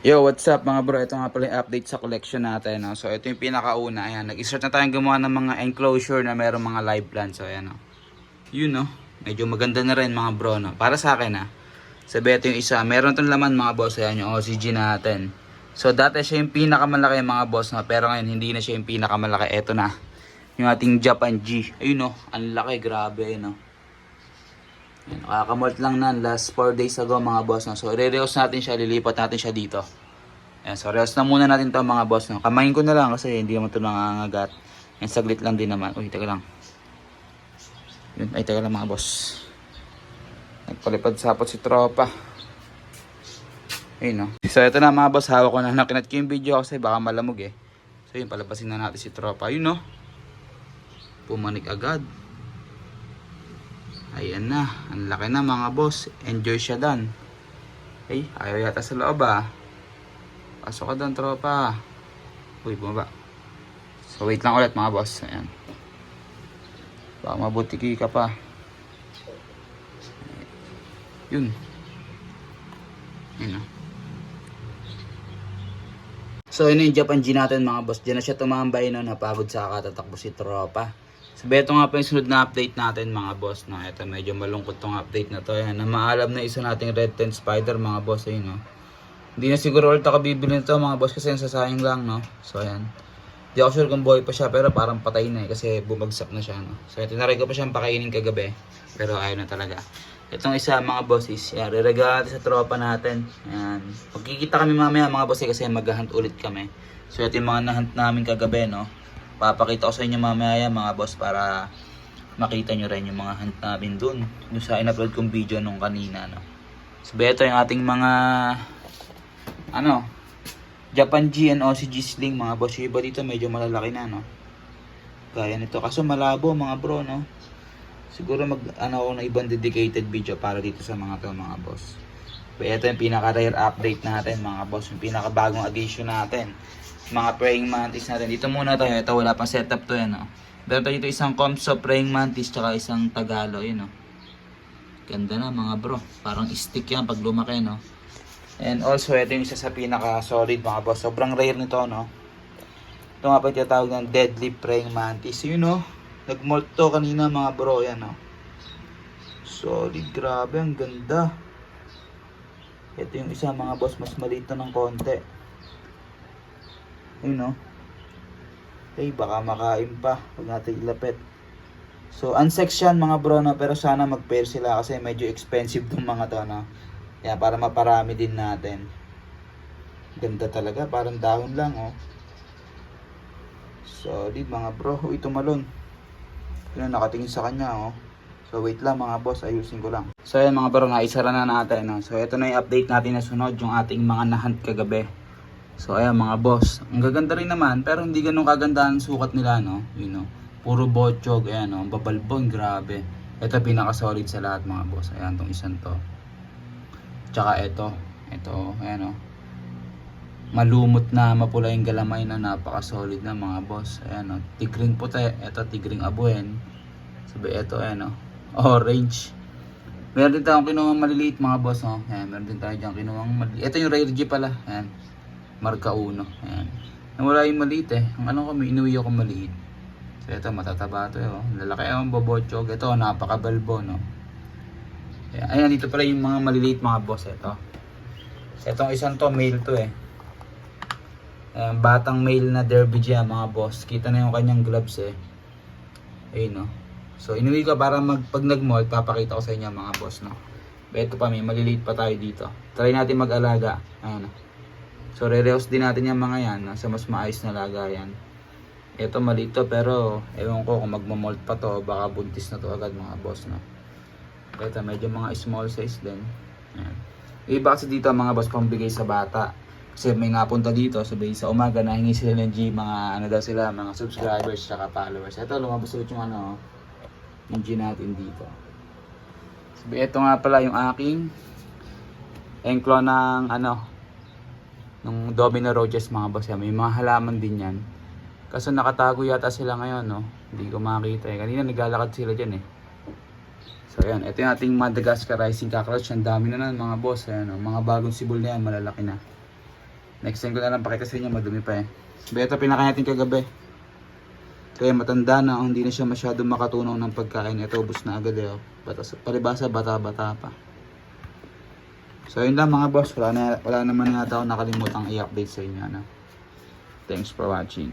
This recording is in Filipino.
Yo, what's up mga bro? Ito nga pala yung update sa collection natin. No? So, ito yung pinakauna. Ayan, nag-start na tayong gumawa ng mga enclosure na meron mga live plants. So, ayan, no? Yun, no? Medyo maganda na rin mga bro, no? Para sa akin, ha? Sabi, ito yung isa. Meron itong laman mga boss. Ayan, yung OCG natin. So, dati siya yung pinakamalaki mga boss, no? Pero ngayon, hindi na siya yung pinakamalaki. Ito na. Yung ating Japan G. Ayun, no? Ang laki, grabe, no? Yan, Nakakamult lang na last 4 days ago mga boss. No? So, i-reuse natin siya, lilipat natin siya dito. Yan, so, reuse na muna natin to mga boss. No? Kamayin ko na lang kasi hindi naman ito nangangagat. Yan, saglit lang din naman. Uy, teka lang. Yun, ay, teka lang mga boss. Nagpalipad sapot si tropa. Ayun, no? So, ito na mga boss. Hawak ko na. Nakinat ko yung video kasi baka malamog eh. So, yun, palabasin na natin si tropa. Yun, no? Pumanik agad. Ayan na. Ang laki na mga boss. Enjoy siya dan. Ay, ayaw yata sa loob ah. Pasok ka doon, tropa. Uy, bumaba. So, wait lang ulit mga boss. Ayan. Baka mabutiki ka pa. Yun. Yun ah. So, yun yung Japan G natin mga boss. Diyan na siya tumambay no. Napagod sa katatakbo si tropa. Sabi, ito nga pa yung sunod na update natin mga boss. No? Ito medyo malungkot tong update na to. Yan, na maalam na isa nating Red Tent Spider mga boss. Ayun, no? Hindi na siguro ulit ako bibili nito mga boss kasi sasayang lang. No? So, ayan. Di ako sure kung buhay pa siya pero parang patay na eh kasi bumagsak na siya. No? So, tinry ko pa siyang pakainin kagabi. Pero ayaw na talaga. Itong isa mga bosses, yan, re-regalo natin sa tropa natin. Ayan. Magkikita kami mamaya mga bosses kasi maghahunt ulit kami. So ito yung mga nahunt namin kagabi, no. Papakita ko sa inyo mamaya mga boss para makita nyo rin yung mga hunt namin dun. Yung sa in-upload kong video nung kanina, no. So ito yung ating mga ano, Japan G and OCG Sling mga boss. Yung iba dito medyo malalaki na, no. Gaya nito. Kaso malabo mga bro, no. Siguro mag ano ako ng ibang dedicated video para dito sa mga to mga boss. Pero ito yung pinaka rare update natin mga boss, yung pinaka bagong addition natin. Mga praying mantis natin. Dito muna tayo, ito wala pang setup to yan, no. Meron dito isang Comso praying mantis tsaka isang Tagalo, yun, no. Ganda na mga bro. Parang stick yan pag lumaki, no. And also, ito yung isa sa pinaka solid mga boss. Sobrang rare nito, no. Ito nga pa tinatawag ng deadly praying mantis. Yun, no. Nag-molt to kanina mga bro. Yan, no. Solid, grabe. Ang ganda. Ito yung isa mga boss. Mas maliit na ng konti. Yun, no. Eh, baka makain pa. Pag natin ilapit. So, unsex yan mga bro, no. Pero sana mag-pair sila kasi medyo expensive tong mga to, no. Yan, para maparami din natin. Ganda talaga. Parang dahon lang, oh. Solid mga bro. Uy, tumalon. Yun, nakatingin sa kanya, oh. So, wait lang mga boss. Ayusin ko lang. So, yan mga bro. Naisara na natin, no. So, ito na yung update natin na sunod. Yung ating mga nahunt kagabi. So, ayan mga boss. Ang gaganda rin naman. Pero hindi ganun kaganda ang sukat nila, no. Yun, no. Puro botchog. Ayan, no. Babalbon. Grabe. Ito pinaka-solid sa lahat mga boss. Ayan, tong isang to. Tsaka ito. Ito. Ayan, no malumot na mapula yung galamay na napaka-solid na mga boss. Ayan o, tigring puti. Ito, tigring abuen. Sabi, ito, ayan o, orange. Meron din tayong kinuwang maliliit mga boss. Oh. Ayan, meron din tayo dyan kinuwang maliliit. Ito yung rare G pala. Ayan, marka uno. Ayan. Nawala yung maliit eh. Ang ano may inuwi ako maliit. So, ito, matataba ito. Oh. Lalaki ang bobochog. Ito, napaka-balbo, no. Ayan, ayan, dito pala yung mga maliliit mga boss. Ito. Itong isang to, male to eh. Ayan, batang male na derby dyan mga boss. Kita na yung kanyang gloves eh. Ayun no. So inuwi ko para mag, pag nag-mold, papakita ko sa inyo mga boss no. Ito pa may maliliit pa tayo dito. Try natin mag-alaga. Ayan. So re-reuse din natin yung mga yan no, sa mas maayos na lagayan. Ito maliit to pero ewan ko kung magmo-mold pa to baka buntis na to agad mga boss no. Ito medyo mga small size din. Ayan. Iba kasi dito mga boss pambigay sa bata. Kasi may napunta dito, sabi sa umaga nahingi sila ng G, mga ano daw sila, mga subscribers tsaka followers. Ito lumabas ulit yung ano, yung G natin dito. Sabi, ito nga pala yung aking enclo ng ano, ng Domino Roaches mga boss. Yan. May mga halaman din yan. Kaso nakatago yata sila ngayon, no? Hindi ko makita eh. Kanina naglalakad sila dyan eh. So ayan, ito yung ating Madagascar Rising Cockroach. Ang dami na nun mga boss. Ayan, oh. mga bagong sibol na yan, malalaki na. Next time ko na lang pakita sa inyo, madumi pa eh. Beta, pinakain natin kagabi. Kaya matanda na, oh, hindi na siya masyado makatunaw ng pagkain. Ito, ubus na agad eh. Oh. Bata, palibasa, bata-bata pa. So yun lang mga boss, wala, na, wala naman yata ako nakalimutang i-update sa inyo. Ano? Thanks for watching.